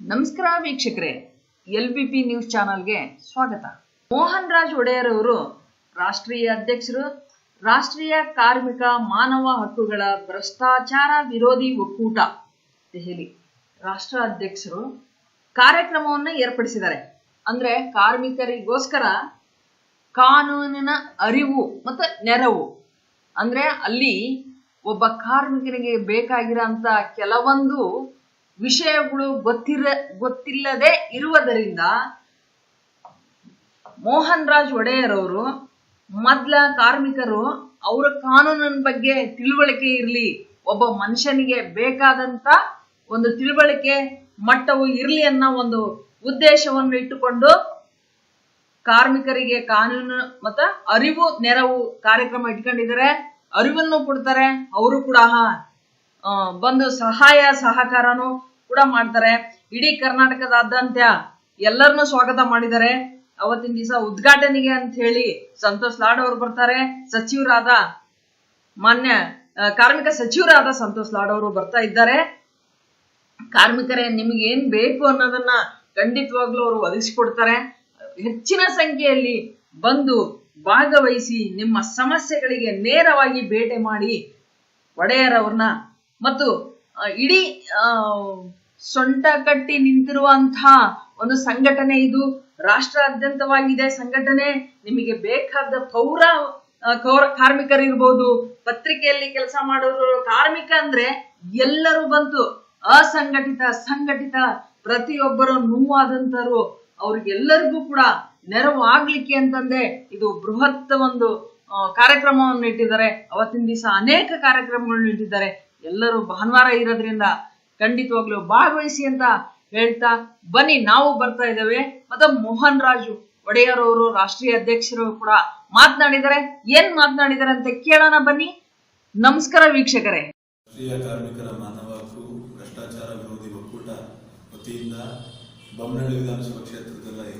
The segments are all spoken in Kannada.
ನಮಸ್ಕಾರ ವೀಕ್ಷಕರೇ, ಎಲ್ ಪಿ ಪಿ ನ್ಯೂಸ್ ಚಾನಲ್ಗೆ ಸ್ವಾಗತ. ಮೋಹನ್ ರಾಜ್ ಒಡೆಯರ್ ಅವರು ರಾಷ್ಟ್ರೀಯ ಅಧ್ಯಕ್ಷರು, ರಾಷ್ಟ್ರೀಯ ಕಾರ್ಮಿಕ ಮಾನವ ಹಕ್ಕುಗಳ ಭ್ರಷ್ಟಾಚಾರ ವಿರೋಧಿ ಒಕ್ಕೂಟ, ದೆಹಲಿ. ರಾಷ್ಟ್ರ ಅಧ್ಯಕ್ಷರು ಕಾರ್ಯಕ್ರಮವನ್ನು ಏರ್ಪಡಿಸಿದ್ದಾರೆ. ಅಂದ್ರೆ ಕಾರ್ಮಿಕರಿಗೋಸ್ಕರ ಕಾನೂನಿನ ಅರಿವು ಮತ್ತು ನೆರವು. ಅಂದ್ರೆ ಅಲ್ಲಿ ಒಬ್ಬ ಕಾರ್ಮಿಕನಿಗೆ ಬೇಕಾಗಿರೋ ಕೆಲವೊಂದು ವಿಷಯಗಳು ಗೊತ್ತಿರ, ಗೊತ್ತಿಲ್ಲದೆ ಇರುವುದರಿಂದ ಮೋಹನ್ ರಾಜ್ ಒಡೆಯರ್ ಅವರು ಮೊದ್ಲ ಕಾರ್ಮಿಕರು ಅವರ ಕಾನೂನಿನ ಬಗ್ಗೆ ತಿಳುವಳಿಕೆ ಇರಲಿ, ಒಬ್ಬ ಮನುಷ್ಯನಿಗೆ ಬೇಕಾದಂತ ಒಂದು ತಿಳುವಳಿಕೆ ಮಟ್ಟವು ಇರಲಿ ಅನ್ನೋ ಒಂದು ಉದ್ದೇಶವನ್ನು ಇಟ್ಟುಕೊಂಡು ಕಾರ್ಮಿಕರಿಗೆ ಕಾನೂನು ಮತ್ತ ಅರಿವು, ನೆರವು ಕಾರ್ಯಕ್ರಮ ಇಟ್ಕೊಂಡಿದ್ದಾರೆ. ಅರಿವನ್ನು ಕೊಡ್ತಾರೆ. ಅವರು ಕೂಡ ಬಂದು ಸಹಾಯ, ಸಹಕಾರನು ಕೂಡ ಮಾಡ್ತಾರೆ. ಇಡೀ ಕರ್ನಾಟಕದಾದ್ಯಂತ ಎಲ್ಲರನ್ನೂ ಸ್ವಾಗತ ಮಾಡಿದ್ದಾರೆ. ಅವತ್ತಿನ ದಿವಸ ಉದ್ಘಾಟನೆಗೆ ಅಂತ ಹೇಳಿ ಸಂತೋಷ್ ಲಾಡ್ ಅವರು ಬರ್ತಾರೆ. ಸಚಿವರಾದ ಮಾನ್ಯ ಕಾರ್ಮಿಕ ಸಚಿವರಾದ ಸಂತೋಷ್ ಲಾಡ್ ಅವರು ಬರ್ತಾ ಇದ್ದಾರೆ. ಕಾರ್ಮಿಕರೇ, ನಿಮ್ಗೆ ಏನ್ ಬೇಕು ಅನ್ನೋದನ್ನ ಖಂಡಿತವಾಗ್ಲೂ ಅವರು ಒದಗಿಸಿಕೊಡ್ತಾರೆ. ಹೆಚ್ಚಿನ ಸಂಖ್ಯೆಯಲ್ಲಿ ಬಂದು ಭಾಗವಹಿಸಿ ನಿಮ್ಮ ಸಮಸ್ಯೆಗಳಿಗೆ ನೇರವಾಗಿ ಭೇಟಿ ಮಾಡಿ ಒಡೆಯರ್ ಅವ್ರನ್ನ. ಮತ್ತು ಇಡೀ ಸೊಂಟ ಕಟ್ಟಿ ನಿಂತಿರುವಂತಹ ಒಂದು ಸಂಘಟನೆ ಇದು. ರಾಷ್ಟ್ರಾದ್ಯಂತವಾಗಿದೆ ಸಂಘಟನೆ. ನಿಮಗೆ ಬೇಕಾದ ಪೌರ ಕೌರ- ಕಾರ್ಮಿಕರಿರ್ಬೋದು. ಪತ್ರಿಕೆಯಲ್ಲಿ ಕೆಲಸ ಮಾಡೋರು ಕಾರ್ಮಿಕ ಅಂದ್ರೆ ಎಲ್ಲರೂ ಬಂತು. ಅಸಂಘಟಿತ, ಸಂಘಟಿತ, ಪ್ರತಿಯೊಬ್ಬರು ನೋವಾದಂತರು ಅವ್ರಿಗೆಲ್ಲರಿಗೂ ಕೂಡ ನೆರವು ಆಗ್ಲಿಕ್ಕೆ ಅಂತಂದೆ ಇದು ಬೃಹತ್ ಒಂದು ಕಾರ್ಯಕ್ರಮವನ್ನು ಇಟ್ಟಿದ್ದಾರೆ. ಅವತ್ತಿನ ದಿವಸ ಅನೇಕ ಕಾರ್ಯಕ್ರಮಗಳನ್ನು ಇಟ್ಟಿದ್ದಾರೆ. ಎಲ್ಲರೂ ಭಾನುವಾರ ಇರೋದ್ರಿಂದ ಖಂಡಿತವಾಗ್ಲೂ ಭಾಗವಹಿಸಿ ಅಂತ ಹೇಳ್ತಾ ಬನ್ನಿ, ನಾವು ಬರ್ತಾ ಇದ್ದೇವೆ. ಮತ್ತೆ ಮೋಹನ್ ರಾಜು ಒಡೆಯರ್ ಅವರು ರಾಷ್ಟ್ರೀಯ ಅಧ್ಯಕ್ಷರು ಕೂಡ ಮಾತನಾಡಿದರೆ ಏನ್ ಮಾತನಾಡಿದ್ದಾರೆ ಅಂತ ಕೇಳೋಣ ಬನ್ನಿ. ನಮಸ್ಕಾರ ವೀಕ್ಷಕರೇ. ರಾಷ್ಟ್ರೀಯ ಕಾರ್ಮಿಕರ ಮಾನವ ಹಕ್ಕು, ಭ್ರಷ್ಟಾಚಾರ ವಿರೋಧಿ ಒಕ್ಕೂಟ ವತಿಯಿಂದ ಬೊಮ್ಮನಹಳ್ಳಿ ವಿಧಾನಸಭಾ ಕ್ಷೇತ್ರದಲ್ಲಿ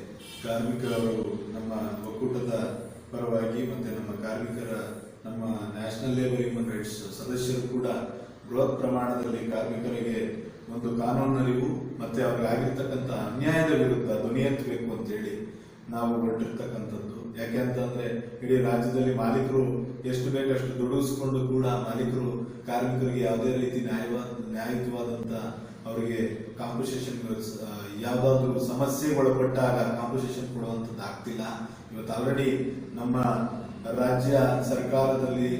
ಕಾರ್ಮಿಕರು ನಮ್ಮ ಒಕ್ಕೂಟದ ಪರವಾಗಿ ಮತ್ತೆ ನಮ್ಮ ಕಾರ್ಮಿಕರ ನಮ್ಮ ನ್ಯಾಷನಲ್ ಲೇಬರ್ ಹ್ಯೂಮನ್ ರೈಟ್ಸ್ ಸದಸ್ಯರು ಕೂಡ ಬೃಹತ್ ಪ್ರಮಾಣದಲ್ಲಿ ಕಾರ್ಮಿಕರಿಗೆ ಒಂದು ಕಾನೂನರಿವು ಮತ್ತೆ ಅವ್ರಿಗೆ ಆಗಿರ್ತಕ್ಕಂಥ ಅನ್ಯಾಯದ ವಿರುದ್ಧ ಧ್ವನಿ ಎತ್ತಬೇಕು ಅಂತ ಹೇಳಿ ನಾವು ಹೊರಟಿರ್ತಕ್ಕಂಥದ್ದು. ಯಾಕೆ ಅಂತಂದ್ರೆ ಇಡೀ ರಾಜ್ಯದಲ್ಲಿ ಮಾಲೀಕರು ಎಷ್ಟು ಬೇಕಷ್ಟು ದುಡಿಸ್ಕೊಂಡು ಕೂಡ ಮಾಲೀಕರು ಕಾರ್ಮಿಕರಿಗೆ ಯಾವುದೇ ರೀತಿ ನ್ಯಾಯವಾದ ನ್ಯಾಯಯುತವಾದಂತಹ ಅವರಿಗೆ ಕಾಂಪನ್ಸೇಷನ್ ಯಾವ್ದಾದ್ರು ಸಮಸ್ಯೆಗೆ ಒಳಪಟ್ಟಾಗ ಕಾಂಪನ್ಸೇಷನ್ ಕೊಡುವಂಥದ್ದು ಆಗ್ತಿಲ್ಲ. ಇವತ್ತು ಆಲ್ರೆಡಿ ನಮ್ಮ ರಾಜ್ಯ ಸರ್ಕಾರದಲ್ಲಿ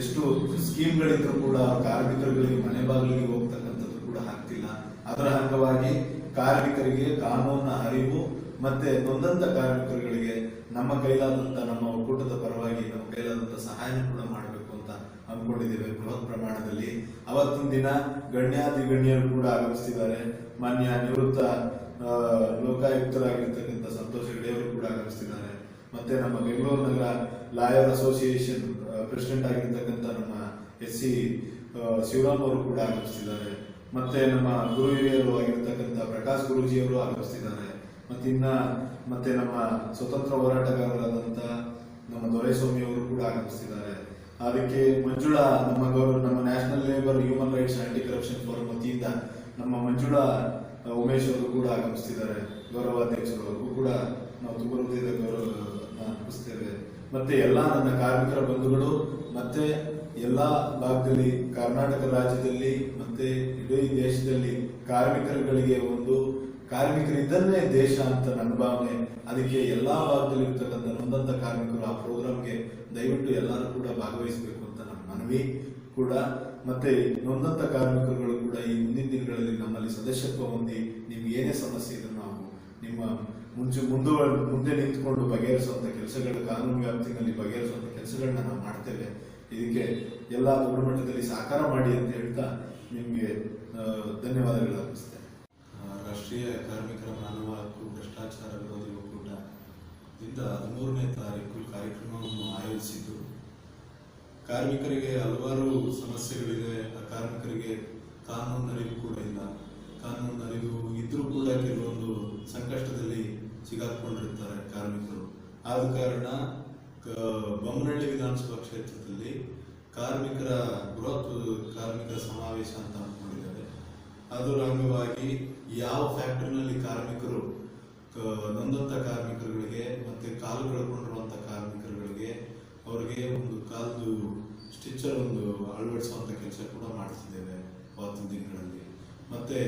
ಎಷ್ಟು ಸ್ಕೀಮ್ಗಳಿದ್ರು ಕೂಡ ಕಾರ್ಮಿಕರುಗಳಿಗೆ ಮನೆ ಬಾಗಿಲಿಗೆ ಹೋಗ್ತಕ್ಕಂಥದ್ದು ಕೂಡ ಆಗ್ತಿಲ್ಲ ಅದರ ಅಂಗವಾಗಿ ಕಾರ್ಮಿಕರಿಗೆ ಕಾನೂನಿನ ಅರಿವು ಮತ್ತೆ ನೊಂದಂತ ಕಾರ್ಮಿಕರುಗಳಿಗೆ ನಮ್ಮ ಕೈಲಾದಂತ ನಮ್ಮ ಒಕ್ಕೂಟದ ಪರವಾಗಿ ನಮ್ಮ ಕೈಲಾದಂತ ಸಹಾಯ ಕೂಡ ಮಾಡಬೇಕು ಅಂತ ಅಂದ್ಕೊಂಡಿದ್ದೇವೆ ಬೃಹತ್ ಪ್ರಮಾಣದಲ್ಲಿ. ಅವತ್ತಿನ ದಿನ ಗಣ್ಯಾತಿ ಗಣ್ಯರು ಕೂಡ ಆಗಮಿಸ್ತಿದ್ದಾರೆ. ಮಾನ್ಯ ನಿವೃತ್ತ ಲೋಕಾಯುಕ್ತರಾಗಿರ್ತಕ್ಕಂಥ ಸಂತೋಷ್ ಹೆಗಡೆಯವರು ಕೂಡ ಆಗಮಿಸ್ತಿದ್ದಾರೆ. ಮತ್ತೆ ನಮ್ಮ ಬೆಂಗಳೂರು ನಗರ ಲಾಯರ್ ಅಸೋಸಿಯೇಷನ್ ಪ್ರೆಸಿಡೆಂಟ್ ಆಗಿರ್ತಕ್ಕಂಥ ನಮ್ಮ ಎಸ್ ಸಿ ಶಿವರಾಮ್ ಅವರು ಕೂಡ ಆಗಮಿಸ್ತಿದ್ದಾರೆ. ಮತ್ತೆ ನಮ್ಮ ಗುರು ಹಿರಿಯರು ಆಗಿರ್ತಕ್ಕಂಥ ಪ್ರಕಾಶ್ ಗುರುಜಿ ಅವರು ಆಗಮಿಸ್ತಿದ್ದಾರೆ. ಮತ್ತೆ ಇನ್ನ ಮತ್ತೆ ನಮ್ಮ ಸ್ವತಂತ್ರ ಹೋರಾಟಗಾರರಾದಂತ ನಮ್ಮ ದೊರೆಸ್ವಾಮಿ ಅವರು ಕೂಡ ಆಗಮಿಸ್ತಿದ್ದಾರೆ. ಅದಕ್ಕೆ ಮಂಜುಳಾ, ನಮ್ಮ ನಮ್ಮ national labour human rights anti corruption forum ವತಿಯಿಂದ ನಮ್ಮ ಮಂಜುಳಾ ಉಮೇಶ್ ಅವರು ಕೂಡ ಆಗಮಿಸ್ತಿದ್ದಾರೆ. ಗೌರವಾಧ್ಯಕ್ಷರು ಅವ್ರಿಗೂ ಕೂಡ ನಾವು ತುಂಬ ಹೃದಯದ ಗೌರವ ಅರ್ಪಿಸ್ತೇವೆ ಮತ್ತೆ ಎಲ್ಲ ನನ್ನ ಕಾರ್ಮಿಕರ ಬಂಧುಗಳು, ಮತ್ತೆ ಎಲ್ಲ ಭಾಗದಲ್ಲಿ, ಕರ್ನಾಟಕ ರಾಜ್ಯದಲ್ಲಿ, ಮತ್ತೆ ಇಡೀ ದೇಶದಲ್ಲಿ ಕಾರ್ಮಿಕರುಗಳಿಗೆ ಒಂದು ಕಾರ್ಮಿಕರಿದ್ದನ್ನೇ ದೇಶ ಅಂತ ನನ್ನ ಭಾವನೆ. ಅದಕ್ಕೆ ಎಲ್ಲಾ ಭಾಗದಲ್ಲಿ ಇರ್ತಕ್ಕಂಥ ನೊಂದಂತ ಕಾರ್ಮಿಕರು ಆ ಪ್ರೋಗ್ರಾಮ್ಗೆ ದಯವಿಟ್ಟು ಎಲ್ಲರೂ ಕೂಡ ಭಾಗವಹಿಸಬೇಕು ಅಂತ ನಮ್ಮ ಮನವಿ ಕೂಡ. ಮತ್ತೆ ನೊಂದಂತ ಕಾರ್ಮಿಕರುಗಳು ಕೂಡ ಈ ಮುಂದಿನ ದಿನಗಳಲ್ಲಿ ನಮ್ಮಲ್ಲಿ ಸದಸ್ಯತ್ವ ಹೊಂದಿ ನಿಮ್ಗೆ ಏನೇ ಸಮಸ್ಯೆ ಇದ್ರೂ ನಾವು ನಿಮ್ಮ ಮುಂಚೆ ಮುಂದುವ, ಮುಂದೆ ನಿಂತ್ಕೊಂಡು ಬಗೆಹರಿಸುವಂತ ಕೆಲಸಗಳ ಕಾನೂನು ವ್ಯಾಪ್ತಿನಲ್ಲಿ ಬಗೆಹರಿಸುವಂತ ಕೆಲಸಗಳನ್ನ ನಾವು ಮಾಡ್ತೇವೆ. ಇದಕ್ಕೆ ಎಲ್ಲ ದೊಡ್ಡ ಸಹಕಾರ ಮಾಡಿ ಅಂತ ಹೇಳ್ತಾ ನಿಮಗೆ ಧನ್ಯವಾದಗಳು ಅರ್ಪಿಸ್ತೇನೆ. ರಾಷ್ಟ್ರೀಯ ಕಾರ್ಮಿಕರ ಮಾನವ ಹಕ್ಕು, ಭ್ರಷ್ಟಾಚಾರ ವಿರೋಧಿ ಒಕ್ಕೂಟ ಇಂದ ಹದಿಮೂರನೇ ತಾರೀಕು ಕಾರ್ಯಕ್ರಮವನ್ನು ಆಯೋಜಿಸಿದ್ದು. ಕಾರ್ಮಿಕರಿಗೆ ಹಲವಾರು ಸಮಸ್ಯೆಗಳಿದೆ ಆ ಕಾರ್ಮಿಕರಿಗೆ ಕಾನೂನು ಅರಿವು ಕೂಡ ಇಲ್ಲ. ಕಾನೂನು ಅರಿವು ಇದ್ರೂ ಕೂಡ ಕೆಲವೊಂದು ಸಂಕಷ್ಟದಲ್ಲಿ ಸಿಗಾಕೊಂಡಿರ್ತಾರೆ ಕಾರ್ಮಿಕರು. ಆದ ಕಾರಣ ಬೊಮ್ಮನಹಳ್ಳಿ ವಿಧಾನಸಭಾ ಕ್ಷೇತ್ರದಲ್ಲಿ ಕಾರ್ಮಿಕರ ಬೃಹತ್ ಕಾರ್ಮಿಕರ ಸಮಾವೇಶ ಅಂತ ಅಂದ್ಕೊಂಡಿದ್ದಾರೆ ಅದರ ಅಂಗವಾಗಿ ಯಾವ ಫ್ಯಾಕ್ಟರಿನಲ್ಲಿ ಕಾರ್ಮಿಕರು ನೊಂದಂತ ಕಾರ್ಮಿಕರುಗಳಿಗೆ ಮತ್ತೆ ಕಾಲು ಕಳ್ಕೊಂಡಿರುವಂತ ಕಾರ್ಮಿಕರುಗಳಿಗೆ ಅವರಿಗೆ ಒಂದು ಕಾಲದು ಸ್ಟಿಚರ್ ಒಂದು ಅಳವಡಿಸುವಂತ ಕೆಲಸ ಕೂಡ ಮಾಡ್ತಿದ್ದೇವೆ ಅವತ್ತಿನ ದಿನಗಳಲ್ಲಿ. ಮತ್ತೆ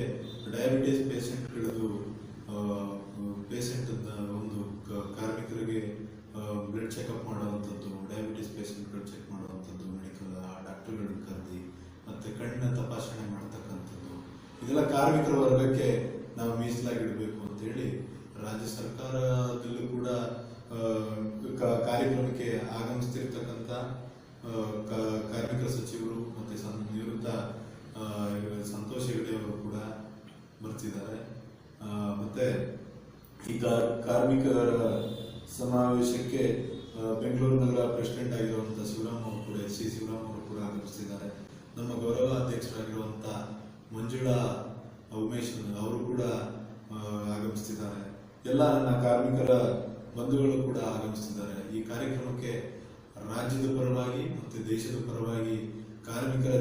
ಡಯಾಬಿಟಿಸ್ ಪೇಷಂಟ್ ಪೇಷಂಟ್ಗಳದ್ದು ಪೇಷಂಟ್ ಒಂದು ಕಾರ್ಮಿಕರಿಗೆ ಬ್ಲಡ್ ಚೆಕಪ್ ಮಾಡುವಂಥದ್ದು ಡಯಾಬಿಟಿಸ್ ಪೇಷಂಟ್ಗಳು ಚೆಕ್ ಮಾಡುವಂಥದ್ದು ಮೆಡಿಕಲ್ ಡಾಕ್ಟರ್ಗಳನ್ನ ಕರೆದಿ, ಮತ್ತೆ ಕಣ್ಣಿನ ತಪಾಸಣೆ ಮಾಡ್ತಕ್ಕಂಥದ್ದು, ಇದೆಲ್ಲ ಕಾರ್ಮಿಕರ ವರ್ಗಕ್ಕೆ ನಾವು ಮೀಸಲಾಗಿಡಬೇಕು ಅಂತೇಳಿ ರಾಜ್ಯ ಸರ್ಕಾರದಲ್ಲೂ ಕೂಡ ಕಾರ್ಯಕ್ರಮಕ್ಕೆ ಆಗಮಿಸ್ತಿರ್ತಕ್ಕಂಥ ಕಾರ್ಮಿಕ ಸಚಿವರು ಮತ್ತೆ ನಿವೃತ್ತ ಸಂತೋಷ್ ಹೆಗಡೆ ಅವರು ಕೂಡ ಬರ್ತಿದ್ದಾರೆ. ಮತ್ತೆ ಈ ಕಾರ್ಮಿಕರ ಸಮಾವೇಶಕ್ಕೆ ಬೆಂಗಳೂರು ನಗರ ಪ್ರೆಸಿಡೆಂಟ್ ಆಗಿರುವಂತ ಶಿವರಾಮ್ ಅವರು ಕೂಡ, ಎಸ್ ಸಿ ಶಿವರಾಮ್ ಅವರು ಕೂಡ ಆಗಮಿಸ್ತಿದ್ದಾರೆ. ನಮ್ಮ ಗೌರವ ಅಧ್ಯಕ್ಷರಾಗಿರುವಂಥ ಮಂಜುಳಾ ಉಮೇಶ್ ಅವರು ಕೂಡ ಆಗಮಿಸ್ತಿದ್ದಾರೆ. ಎಲ್ಲ ನನ್ನ ಕಾರ್ಮಿಕರ ಬಂಧುಗಳು ಕೂಡ ಆಗಮಿಸ್ತಿದ್ದಾರೆ. ಈ ಕಾರ್ಯಕ್ರಮಕ್ಕೆ ರಾಜ್ಯದ ಪರವಾಗಿ ಮತ್ತೆ ದೇಶದ ಪರವಾಗಿ ಕಾರ್ಮಿಕರ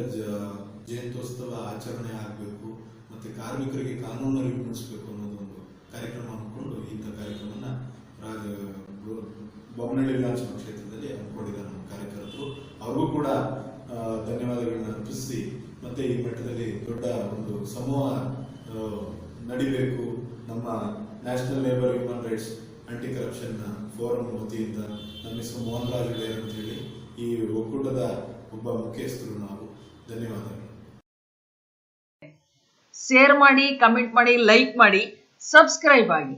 ಜಯಂತ್ಯೋತ್ಸವ ಆಚರಣೆ ಆಗಬೇಕು, ಮತ್ತೆ ಕಾರ್ಮಿಕರಿಗೆ ಕಾನೂನು ಅರಿವು ಮೂಡಿಸಬೇಕು ಅನ್ನೋದೊಂದು ಕಾರ್ಯಕ್ರಮ ಹಮ್ಮಿಕೊಂಡು ಇಂಥ ಕಾರ್ಯಕ್ರಮನ ರಾಜ ಬೊಮ್ಮನಹಳ್ಳಿ ವಿಧಾನಸಭಾ ಕ್ಷೇತ್ರದಲ್ಲಿ ಹಮ್ಮಿಕೊಂಡಿದ್ದಾರೆ ನಮ್ಮ ಕಾರ್ಯಕರ್ತರು. ಅವ್ರಿಗೂ ಕೂಡ ಧನ್ಯವಾದಗಳನ್ನು ಅರ್ಪಿಸಿ, ಮತ್ತೆ ಈ ಮಟ್ಟದಲ್ಲಿ ದೊಡ್ಡ ಒಂದು ಸಮೂಹ ನಡಿಬೇಕು. ನಮ್ಮ national labour human rights anti corruption forum ವತಿಯಿಂದ ನಮ್ಮ ಹೆಸರು ಮೋಹನ್ ರಾಜ್ ಅಂತ ಹೇಳಿ ಈ ಒಕ್ಕೂಟದ ಒಬ್ಬ ಮುಖ್ಯಸ್ಥರು ನಾವು. ಧನ್ಯವಾದಗಳು. ಶೇರ್ ಮಾಡಿ ಕಮೆಂಟ್ ಮಾಡಿ ಲೈಕ್ ಮಾಡಿ ಸಬ್ಸ್ಕ್ರೈಬ್ ಆಗಿ